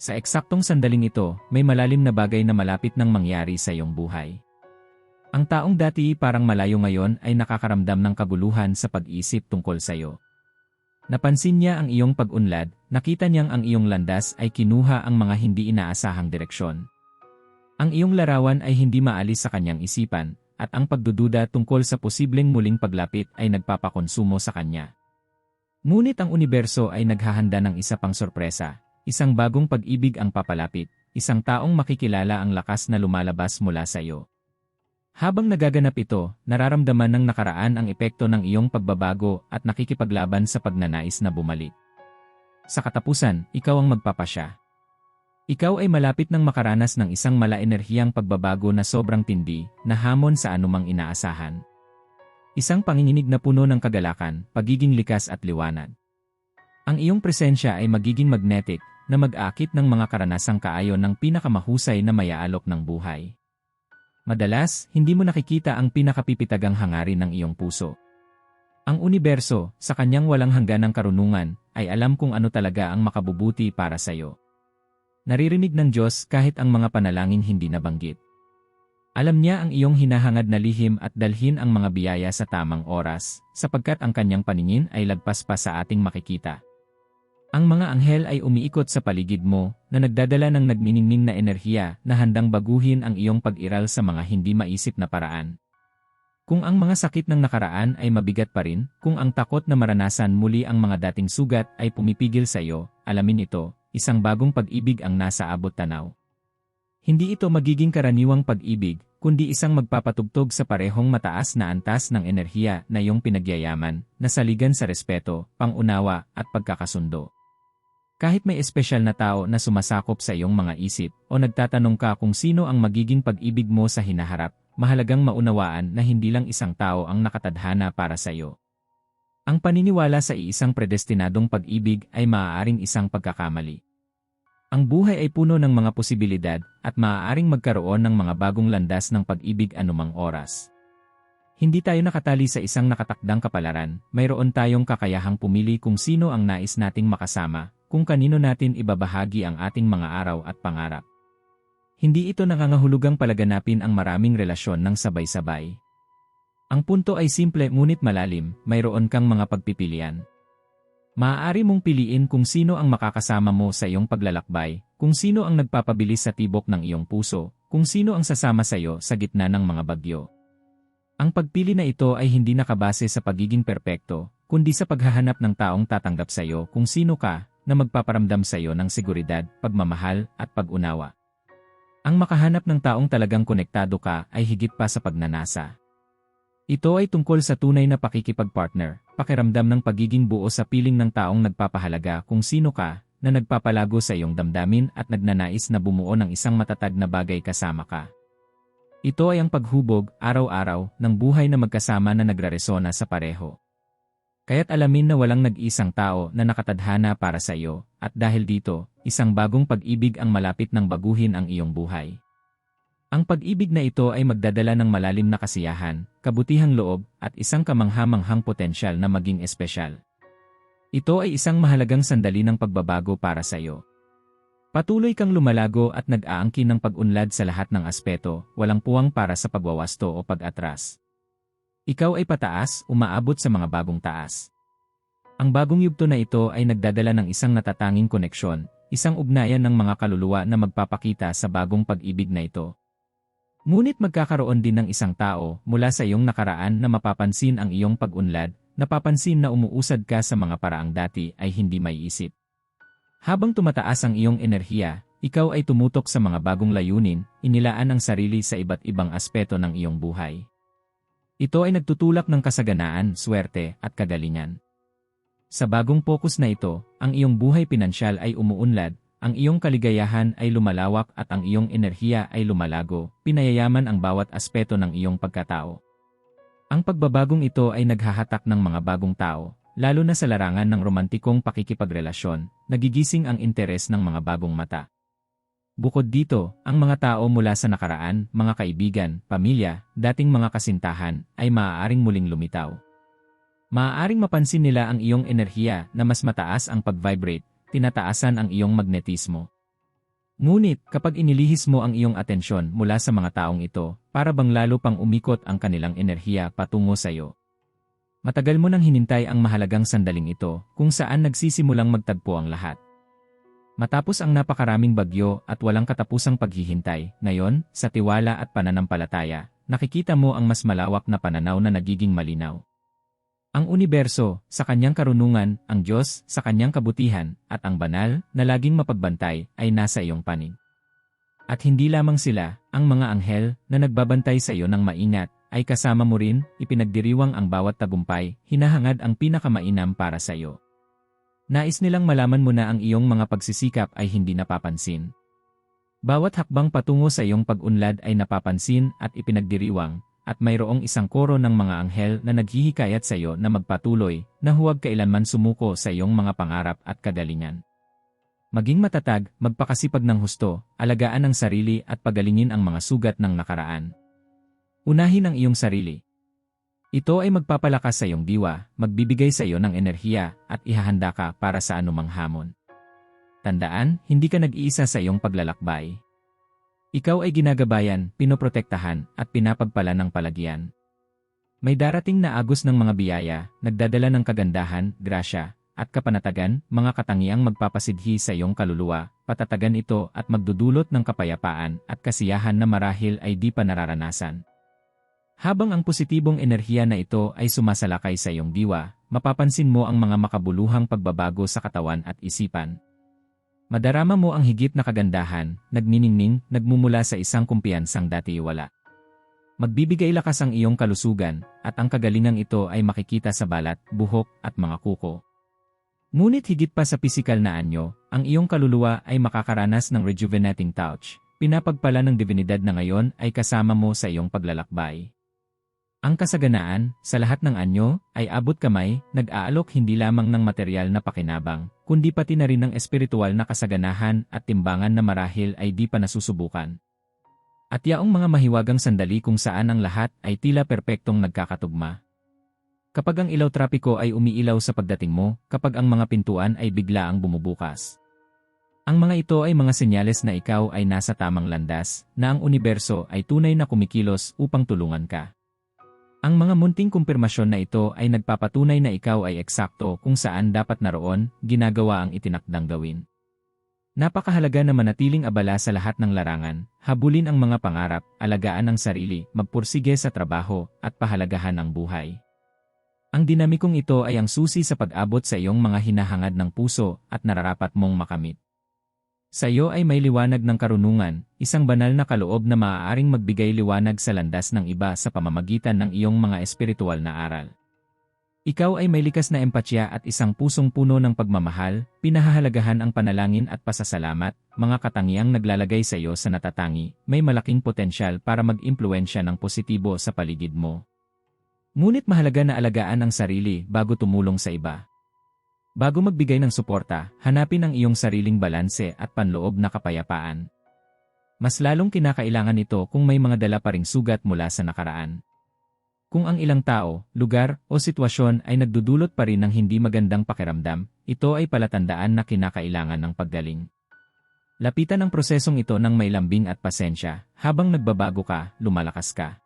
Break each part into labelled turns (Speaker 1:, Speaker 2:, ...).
Speaker 1: Sa eksaktong sandaling ito, may malalim na bagay na malapit nang mangyari sa iyong buhay. Ang taong dati parang malayo ngayon ay nakakaramdam ng kaguluhan sa pag-isip tungkol sa iyo. Napansin niya ang iyong pag-unlad, nakita niyang ang iyong landas ay kinuha ang mga hindi inaasahang direksyon. Ang iyong larawan ay hindi maalis sa kanyang isipan, at ang pagdududa tungkol sa posibleng muling paglapit ay nagpapakonsumo sa kanya. Ngunit ang universo ay naghahanda ng isa pang sorpresa, isang bagong pag-ibig ang papalapit, isang taong makikilala ang lakas na lumalabas mula sa iyo. Habang nagaganap ito, nararamdaman ng nakaraan ang epekto ng iyong pagbabago at nakikipaglaban sa pagnanais na bumalik. Sa katapusan, ikaw ang magpapasya. Ikaw ay malapit ng makaranas ng isang mala-enerhiyang pagbabago na sobrang tindi, na hamon sa anumang inaasahan. Isang panginginig na puno ng kagalakan, pagiging likas at liwanag. Ang iyong presensya ay magiging magnetic, na mag-akit ng mga karanasang kaayon ng pinakamahusay na mayaalok ng buhay. Madalas, hindi mo nakikita ang pinakapipitagang hangarin ng iyong puso. Ang universo, sa kanyang walang hangganang karunungan, ay alam kung ano talaga ang makabubuti para sa iyo. Naririnig ng Diyos kahit ang mga panalangin hindi nabanggit. Alam niya ang iyong hinahangad na lihim at dalhin ang mga biyaya sa tamang oras, sapagkat ang kanyang paningin ay lagpas pa sa ating makikita. Ang mga anghel ay umiikot sa paligid mo, na nagdadala ng nagniningning na enerhiya na handang baguhin ang iyong pag-iral sa mga hindi maisip na paraan. Kung ang mga sakit ng nakaraan ay mabigat pa rin, kung ang takot na maranasan muli ang mga dating sugat ay pumipigil sa iyo, alamin ito, isang bagong pag-ibig ang nasa abot tanaw. Hindi ito magiging karaniwang pag-ibig, kundi isang magpapatugtog sa parehong mataas na antas ng enerhiya na iyong pinagyayaman, na saligan sa respeto, pangunawa, at pagkakasundo. Kahit may espesyal na tao na sumasakop sa iyong mga isip o nagtatanong ka kung sino ang magiging pag-ibig mo sa hinaharap, mahalagang maunawaan na hindi lang isang tao ang nakatadhana para sa iyo. Ang paniniwala sa iisang predestinadong pag-ibig ay maaaring isang pagkakamali. Ang buhay ay puno ng mga posibilidad at maaaring magkaroon ng mga bagong landas ng pag-ibig anumang oras. Hindi tayo nakatali sa isang nakatakdang kapalaran, mayroon tayong kakayahang pumili kung sino ang nais nating makasama, kung kanino natin ibabahagi ang ating mga araw at pangarap. Hindi ito nangangahulugang palaganapin ang maraming relasyon ng sabay-sabay. Ang punto ay simple ngunit malalim, mayroon kang mga pagpipilian. Maaari mong piliin kung sino ang makakasama mo sa iyong paglalakbay, kung sino ang nagpapabilis sa tibok ng iyong puso, kung sino ang sasama sa iyo sa gitna ng mga bagyo. Ang pagpili na ito ay hindi nakabase sa pagiging perpekto, kundi sa paghahanap ng taong tatanggap sa iyo kung sino ka, na magpaparamdam sa iyo ng seguridad, pagmamahal, at pag-unawa. Ang makahanap ng taong talagang konektado ka ay higit pa sa pagnanasa. Ito ay tungkol sa tunay na pakikipagpartner, pakiramdam ng pagiging buo sa piling ng taong nagpapahalaga kung sino ka, na nagpapalago sa iyong damdamin at nagnanais na bumuo ng isang matatag na bagay kasama ka. Ito ay ang paghubog, araw-araw, ng buhay na magkasama na nagraresona sa pareho. Kaya't alamin na walang nag-isang tao na nakatadhana para sa iyo, at dahil dito, isang bagong pag-ibig ang malapit ng baguhin ang iyong buhay. Ang pag-ibig na ito ay magdadala ng malalim na kasiyahan, kabutihang loob, at isang kamangha-manghang potensyal na maging espesyal. Ito ay isang mahalagang sandali ng pagbabago para sa iyo. Patuloy kang lumalago at nag-aangkin ng pag-unlad sa lahat ng aspeto, walang puwang para sa pagwawasto o pag-atras. Ikaw ay pataas, umaabot sa mga bagong taas. Ang bagong yugto na ito ay nagdadala ng isang natatanging koneksyon, isang ugnayan ng mga kaluluwa na magpapakita sa bagong pag-ibig na ito. Ngunit magkakaroon din ng isang tao mula sa iyong nakaraan na mapapansin ang iyong pag-unlad, napapansin na umuusad ka sa mga paraang dati ay hindi may isip. Habang tumataas ang iyong enerhiya, ikaw ay tumutok sa mga bagong layunin, inilaan ang sarili sa iba't ibang aspeto ng iyong buhay. Ito ay nagtutulak ng kasaganaan, swerte, at kagalingan. Sa bagong focus na ito, ang iyong buhay pinansyal ay umuunlad, ang iyong kaligayahan ay lumalawak at ang iyong enerhiya ay lumalago, pinayayaman ang bawat aspeto ng iyong pagkatao. Ang pagbabagong ito ay naghahatak ng mga bagong tao, lalo na sa larangan ng romantikong pakikipagrelasyon, nagigising ang interes ng mga bagong mata. Bukod dito, ang mga tao mula sa nakaraan, mga kaibigan, pamilya, dating mga kasintahan, ay maaaring muling lumitaw. Maaaring mapansin nila ang iyong enerhiya na mas mataas ang pag-vibrate, tinataasan ang iyong magnetismo. Ngunit, kapag inilihis mo ang iyong atensyon mula sa mga taong ito, para bang lalo pang umikot ang kanilang enerhiya patungo sa iyo. Matagal mo nang hinintay ang mahalagang sandaling ito, kung saan nagsisimulang magtagpo ang lahat. Matapos ang napakaraming bagyo at walang katapusang paghihintay, ngayon, sa tiwala at pananampalataya, nakikita mo ang mas malawak na pananaw na nagiging malinaw. Ang universo, sa kanyang karunungan, ang Diyos, sa kanyang kabutihan, at ang banal, na laging mapagbantay, ay nasa iyong panig. At hindi lamang sila, ang mga anghel, na nagbabantay sa iyo ng maingat, ay kasama mo rin, ipinagdiriwang ang bawat tagumpay, hinahangad ang pinakamainam para sa iyo. Nais nilang malaman mo na ang iyong mga pagsisikap ay hindi napapansin. Bawat hakbang patungo sa iyong pag-unlad ay napapansin at ipinagdiriwang, at mayroong isang koro ng mga anghel na naghihikayat sa iyo na magpatuloy, na huwag kailanman sumuko sa iyong mga pangarap at kagalingan. Maging matatag, magpakasipag ng husto, alagaan ang sarili at pagalingin ang mga sugat ng nakaraan. Unahin ang iyong sarili. Ito ay magpapalakas sa iyong diwa, magbibigay sa iyo ng enerhiya, at ihahanda ka para sa anumang hamon. Tandaan, hindi ka nag-iisa sa iyong paglalakbay. Ikaw ay ginagabayan, pinoprotektahan, at pinapagpala ng palagyan. May darating na agos ng mga biyaya, nagdadala ng kagandahan, grasya, at kapanatagan, mga katangiang magpapasidhi sa iyong kaluluwa, patatagan ito at magdudulot ng kapayapaan at kasiyahan na marahil ay di pa nararanasan. Habang ang positibong enerhiya na ito ay sumasalakay sa iyong diwa, mapapansin mo ang mga makabuluhang pagbabago sa katawan at isipan, Madarama mo ang higit na kagandahan, nagniningning, nagmumula sa isang kumpiyansang dati wala. Magbibigay lakas ang iyong kalusugan, at ang kagalingang ito ay makikita sa balat, buhok, at mga kuko. Ngunit higit pa sa pisikal na anyo, ang iyong kaluluwa ay makakaranas ng rejuvenating touch. Pinapagpala ng divinidad na ngayon ay kasama mo sa iyong paglalakbay. Ang kasaganaan, sa lahat ng anyo, ay abot kamay, nag-aalok hindi lamang ng material na pakinabang, kundi pati na rin ng espiritual na kasaganahan at timbangan na marahil ay di pa nasusubukan. At yaong mga mahiwagang sandali kung saan ang lahat ay tila perpektong nagkakatugma. Kapag ang ilaw trapiko ay umiilaw sa pagdating mo, kapag ang mga pintuan ay bigla ang bumubukas. Ang mga ito ay mga senyales na ikaw ay nasa tamang landas, na ang universo ay tunay na kumikilos upang tulungan ka. Ang mga munting kumpirmasyon na ito ay nagpapatunay na ikaw ay eksakto kung saan dapat naroon, ginagawa ang itinakdang gawin. Napakahalaga na manatiling abala sa lahat ng larangan, habulin ang mga pangarap, alagaan ang sarili, magpursige sa trabaho, at pahalagahan ang buhay. Ang dinamikong ito ay ang susi sa pag-abot sa iyong mga hinahangad ng puso at nararapat mong makamit. Sa iyo ay may liwanag ng karunungan, isang banal na kaloob na maaaring magbigay liwanag sa landas ng iba sa pamamagitan ng iyong mga espiritual na aral. Ikaw ay may likas na empatya at isang pusong puno ng pagmamahal, pinahahalagahan ang panalangin at pasasalamat, mga katangiang naglalagay sa iyo sa natatangi, may malaking potensyal para mag-impluensya ng positibo sa paligid mo. Ngunit mahalaga na alagaan ang sarili bago tumulong sa iba. Bago magbigay ng suporta, hanapin ang iyong sariling balanse at panloob na kapayapaan. Mas lalong kinakailangan ito kung may mga dala pa ring sugat mula sa nakaraan. Kung ang ilang tao, lugar, o sitwasyon ay nagdudulot pa rin ng hindi magandang pakiramdam, ito ay palatandaan na kinakailangan ng paggaling. Lapitan ang prosesong ito ng may lambing at pasensya, habang nagbabago ka, lumalakas ka.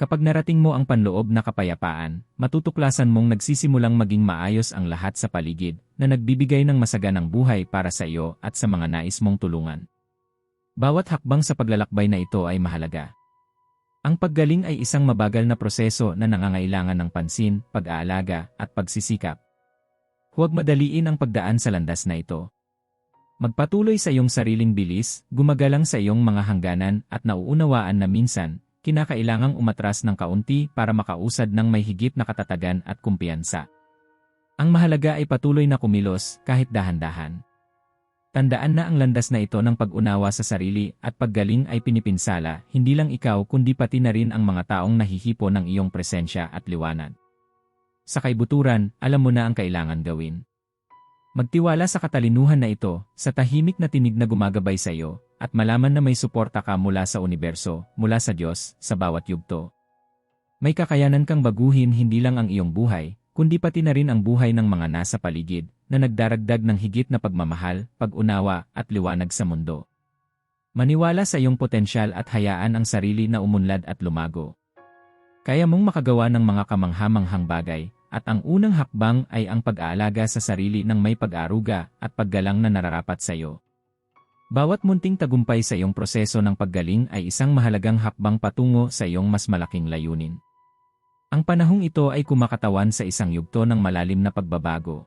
Speaker 1: Kapag narating mo ang panloob na kapayapaan, matutuklasan mong nagsisimulang maging maayos ang lahat sa paligid na nagbibigay ng masaganang buhay para sa iyo at sa mga nais mong tulungan. Bawat hakbang sa paglalakbay na ito ay mahalaga. Ang paggaling ay isang mabagal na proseso na nangangailangan ng pansin, pag-aalaga, at pagsisikap. Huwag madaliin ang pagdaan sa landas na ito. Magpatuloy sa iyong sariling bilis, gumagalang sa iyong mga hangganan at nauunawaan na minsan, kinakailangang umatras ng kaunti para makausad ng may higit na katatagan at kumpiyansa. Ang mahalaga ay patuloy na kumilos kahit dahan-dahan. Tandaan na ang landas na ito ng pag-unawa sa sarili at paggaling ay pinipinsala, hindi lang ikaw kundi pati na rin ang mga taong nahihipo ng iyong presensya at liwanag. Sa kaibuturan, alam mo na ang kailangan gawin. Magtiwala sa katalinuhan na ito, sa tahimik na tinig na gumagabay sa iyo, at malaman na may suporta ka mula sa universo, mula sa Diyos, sa bawat yugto. May kakayanan kang baguhin hindi lang ang iyong buhay, kundi pati na rin ang buhay ng mga nasa paligid, na nagdaragdag ng higit na pagmamahal, pag-unawa, at liwanag sa mundo. Maniwala sa iyong potensyal at hayaan ang sarili na umunlad at lumago. Kaya mong makagawa ng mga kamanghamanghang bagay, at ang unang hakbang ay ang pag-aalaga sa sarili ng may pag-aruga at paggalang na nararapat sa iyo. Bawat munting tagumpay sa iyong proseso ng paggaling ay isang mahalagang hakbang patungo sa iyong mas malaking layunin. Ang panahong ito ay kumakatawan sa isang yugto ng malalim na pagbabago.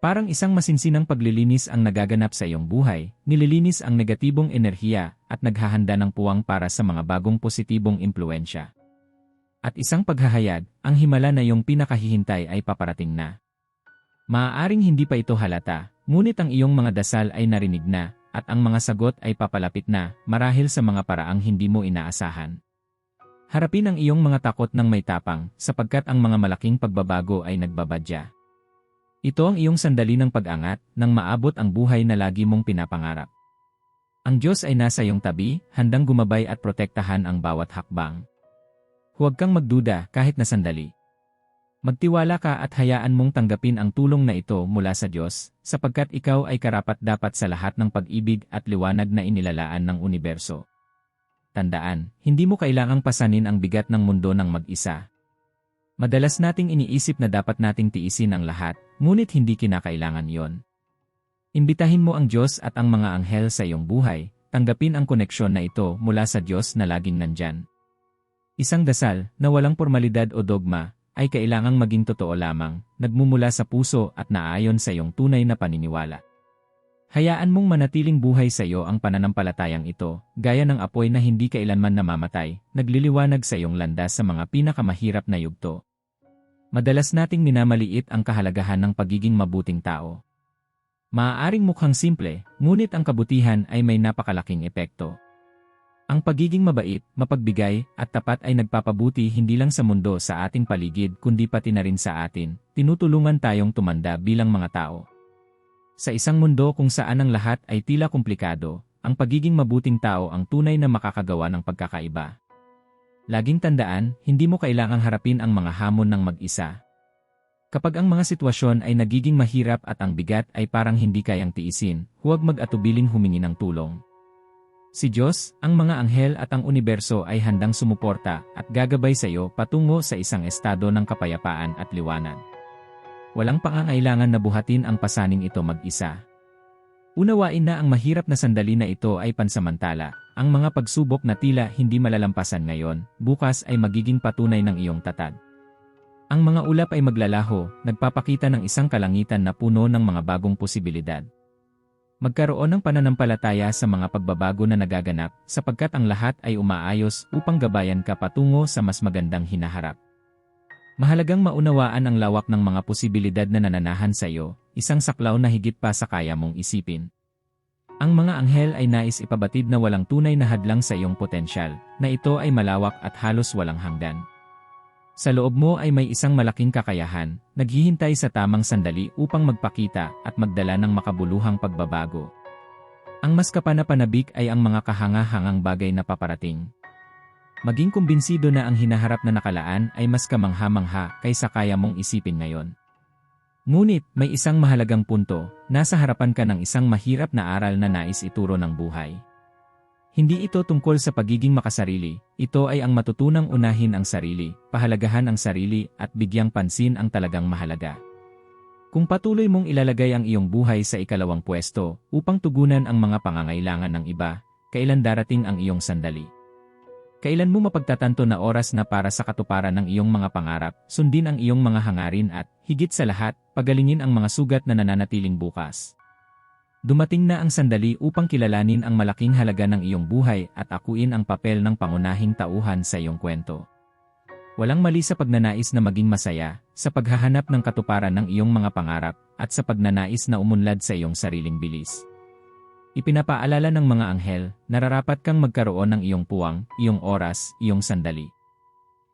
Speaker 1: Parang isang masinsinang paglilinis ang nagaganap sa iyong buhay, nililinis ang negatibong enerhiya at naghahanda ng puwang para sa mga bagong positibong impluensya. At isang paghahayag, ang himala na iyong pinakahihintay ay paparating na. Maaaring hindi pa ito halata, ngunit ang iyong mga dasal ay narinig na, at ang mga sagot ay papalapit na, marahil sa mga paraang hindi mo inaasahan. Harapin ang iyong mga takot ng may tapang, sapagkat ang mga malaking pagbabago ay nagbabadya. Ito ang iyong sandali ng pag-angat nang maabot ang buhay na lagi mong pinapangarap. Ang Diyos ay nasa iyong tabi, handang gumabay at protektahan ang bawat hakbang. Huwag kang magduda kahit na sandali. Magtiwala ka at hayaan mong tanggapin ang tulong na ito mula sa Diyos, sapagkat ikaw ay karapat-dapat sa lahat ng pag-ibig at liwanag na inilalaan ng universo. Tandaan, hindi mo kailangang pasanin ang bigat ng mundo ng mag-isa. Madalas nating iniisip na dapat nating tiisin ang lahat, ngunit hindi kinakailangan yon. Imbitahin mo ang Diyos at ang mga anghel sa iyong buhay, tanggapin ang koneksyon na ito mula sa Diyos na laging nandyan. Isang dasal, na walang formalidad o dogma, ay kailangang maging totoo lamang, nagmumula sa puso at naayon sa iyong tunay na paniniwala. Hayaan mong manatiling buhay sa iyo ang pananampalatayang ito, gaya ng apoy na hindi kailanman namamatay, nagliliwanag sa iyong landas sa mga pinakamahirap na yugto. Madalas nating minamaliit ang kahalagahan ng pagiging mabuting tao. Maaaring mukhang simple, ngunit ang kabutihan ay may napakalaking epekto. Ang pagiging mabait, mapagbigay, at tapat ay nagpapabuti hindi lang sa mundo sa ating paligid kundi pati na rin sa atin, tinutulungan tayong tumanda bilang mga tao. Sa isang mundo kung saan ang lahat ay tila komplikado, ang pagiging mabuting tao ang tunay na makakagawa ng pagkakaiba. Laging tandaan, hindi mo kailangang harapin ang mga hamon ng mag-isa. Kapag ang mga sitwasyon ay nagiging mahirap at ang bigat ay parang hindi kayang tiisin, huwag mag-atubiling humingi ng tulong. Si Diyos, ang mga anghel at ang universo ay handang sumuporta at gagabay sa iyo patungo sa isang estado ng kapayapaan at liwanag. Walang pangangailangan na buhatin ang pasaning ito mag-isa. Unawain na ang mahirap na sandali na ito ay pansamantala, ang mga pagsubok na tila hindi malalampasan ngayon, bukas ay magiging patunay ng iyong tatag. Ang mga ulap ay maglalaho, nagpapakita ng isang kalangitan na puno ng mga bagong posibilidad. Magkaroon ng pananampalataya sa mga pagbabago na nagaganap sapagkat ang lahat ay umaayos upang gabayan ka patungo sa mas magandang hinaharap. Mahalagang maunawaan ang lawak ng mga posibilidad na nananahan sa iyo, isang saklaw na higit pa sa kaya mong isipin. Ang mga anghel ay nais ipabatid na walang tunay na hadlang sa iyong potensyal, na ito ay malawak at halos walang hanggan. Sa loob mo ay may isang malaking kakayahan, naghihintay sa tamang sandali upang magpakita at magdala ng makabuluhang pagbabago. Ang mas kapanapanabik ay ang mga kahanga-hangang bagay na paparating. Maging kumbinsido na ang hinaharap na nakalaan ay mas kamangha-mangha kaysa kaya mong isipin ngayon. Ngunit, may isang mahalagang punto, nasa harapan ka ng isang mahirap na aral na nais ituro ng buhay. Hindi ito tungkol sa pagiging makasarili, ito ay ang matutunang unahin ang sarili, pahalagahan ang sarili at bigyang pansin ang talagang mahalaga. Kung patuloy mong ilalagay ang iyong buhay sa ikalawang pwesto upang tugunan ang mga pangangailangan ng iba, kailan darating ang iyong sandali? Kailan mo mapagtatanto na oras na para sa katuparan ng iyong mga pangarap, sundin ang iyong mga hangarin at, higit sa lahat, pagalingin ang mga sugat na nananatiling bukas. Dumating na ang sandali upang kilalanin ang malaking halaga ng iyong buhay at akuin ang papel ng pangunahing tauhan sa iyong kwento. Walang mali sa pagnanais na maging masaya, sa paghahanap ng katuparan ng iyong mga pangarap, at sa pagnanais na umunlad sa iyong sariling bilis. Ipinapaalala ng mga anghel, nararapat kang magkaroon ng iyong puwang, iyong oras, iyong sandali.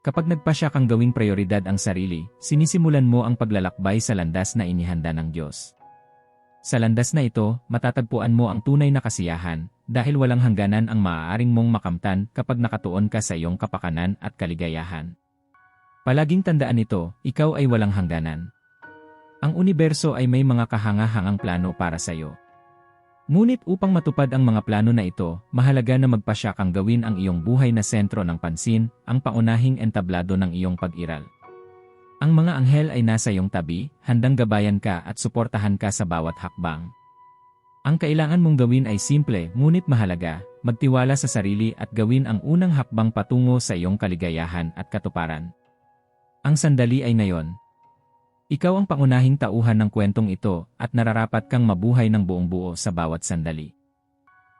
Speaker 1: Kapag nagpasya kang gawing prioridad ang sarili, sinisimulan mo ang paglalakbay sa landas na inihanda ng Diyos. Sa landas na ito, matatagpuan mo ang tunay na kasiyahan, dahil walang hangganan ang maaaring mong makamtan kapag nakatuon ka sa iyong kapakanan at kaligayahan. Palaging tandaan ito, ikaw ay walang hangganan. Ang universo ay may mga kahanga-hangang plano para sa iyo. Ngunit upang matupad ang mga plano na ito, mahalaga na magpasya kang gawin ang iyong buhay na sentro ng pansin, ang paunahing entablado ng iyong pag-iral. Ang mga anghel ay nasa iyong tabi, handang gabayan ka at suportahan ka sa bawat hakbang. Ang kailangan mong gawin ay simple ngunit mahalaga, magtiwala sa sarili at gawin ang unang hakbang patungo sa iyong kaligayahan at katuparan. Ang sandali ay ngayon, ikaw ang pangunahing tauhan ng kwentong ito at nararapat kang mabuhay ng buong buo sa bawat sandali.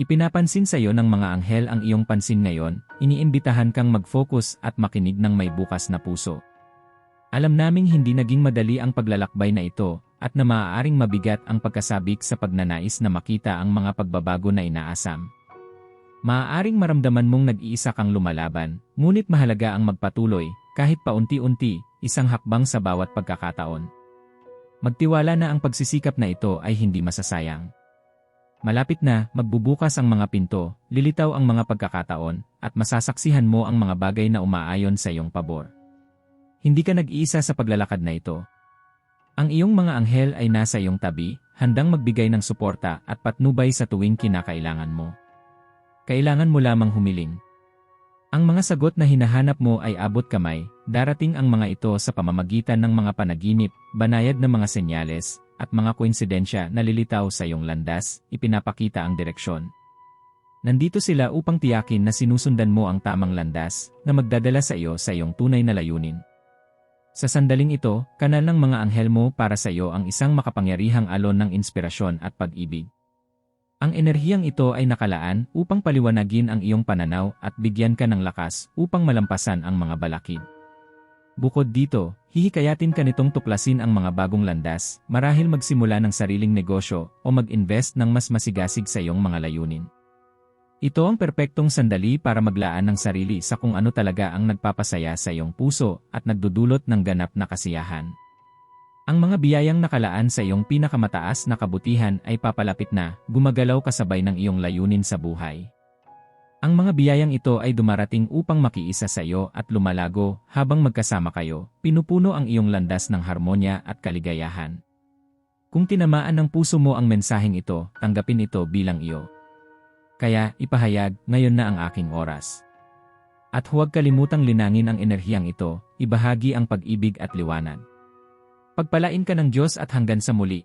Speaker 1: Ipinapansin sa iyo ng mga anghel ang iyong pansin ngayon, iniimbitahan kang mag-focus at makinig ng may bukas na puso. Alam naming hindi naging madali ang paglalakbay na ito at na maaaring mabigat ang pagkasabik sa pagnanais na makita ang mga pagbabago na inaasam. Maaaring maramdaman mong nag-iisa kang lumalaban, ngunit mahalaga ang magpatuloy, kahit paunti-unti, isang hakbang sa bawat pagkakataon. Magtiwala na ang pagsisikap na ito ay hindi masasayang. Malapit na, magbubukas ang mga pinto, lilitaw ang mga pagkakataon, at masasaksihan mo ang mga bagay na umaayon sa iyong pabor. Hindi ka nag-iisa sa paglalakad na ito. Ang iyong mga anghel ay nasa iyong tabi, handang magbigay ng suporta at patnubay sa tuwing kinakailangan mo. Kailangan mo lamang humiling, ang mga sagot na hinahanap mo ay abot kamay, darating ang mga ito sa pamamagitan ng mga panaginip, banayad na mga senyales, at mga koinsidensya na lilitaw sa iyong landas, ipinapakita ang direksyon. Nandito sila upang tiyakin na sinusundan mo ang tamang landas na magdadala sa iyo sa iyong tunay na layunin. Sa sandaling ito, kanal ng mga anghel mo para sa iyo ang isang makapangyarihang alon ng inspirasyon at pag-ibig. Ang enerhiyang ito ay nakalaan upang paliwanagin ang iyong pananaw at bigyan ka ng lakas upang malampasan ang mga balakid. Bukod dito, hihikayatin ka nitong tuklasin ang mga bagong landas, marahil magsimula ng sariling negosyo o mag-invest ng mas masigasig sa iyong mga layunin. Ito ang perpektong sandali para maglaan ng sarili sa kung ano talaga ang nagpapasaya sa iyong puso at nagdudulot ng ganap na kasiyahan. Ang mga biyayang nakalaan sa iyong pinakamataas na kabutihan ay papalapit na, gumagalaw kasabay ng iyong layunin sa buhay. Ang mga biyayang ito ay dumarating upang makiisa sa iyo at lumalago habang magkasama kayo, pinupuno ang iyong landas ng harmonya at kaligayahan. Kung tinamaan ng puso mo ang mensaheng ito, tanggapin ito bilang iyo. Kaya, ipahayag, ngayon na ang aking oras. At huwag kalimutang linangin ang enerhiyang ito, ibahagi ang pag-ibig at liwanag. Pagpalain ka ng Diyos at hanggang sa muli.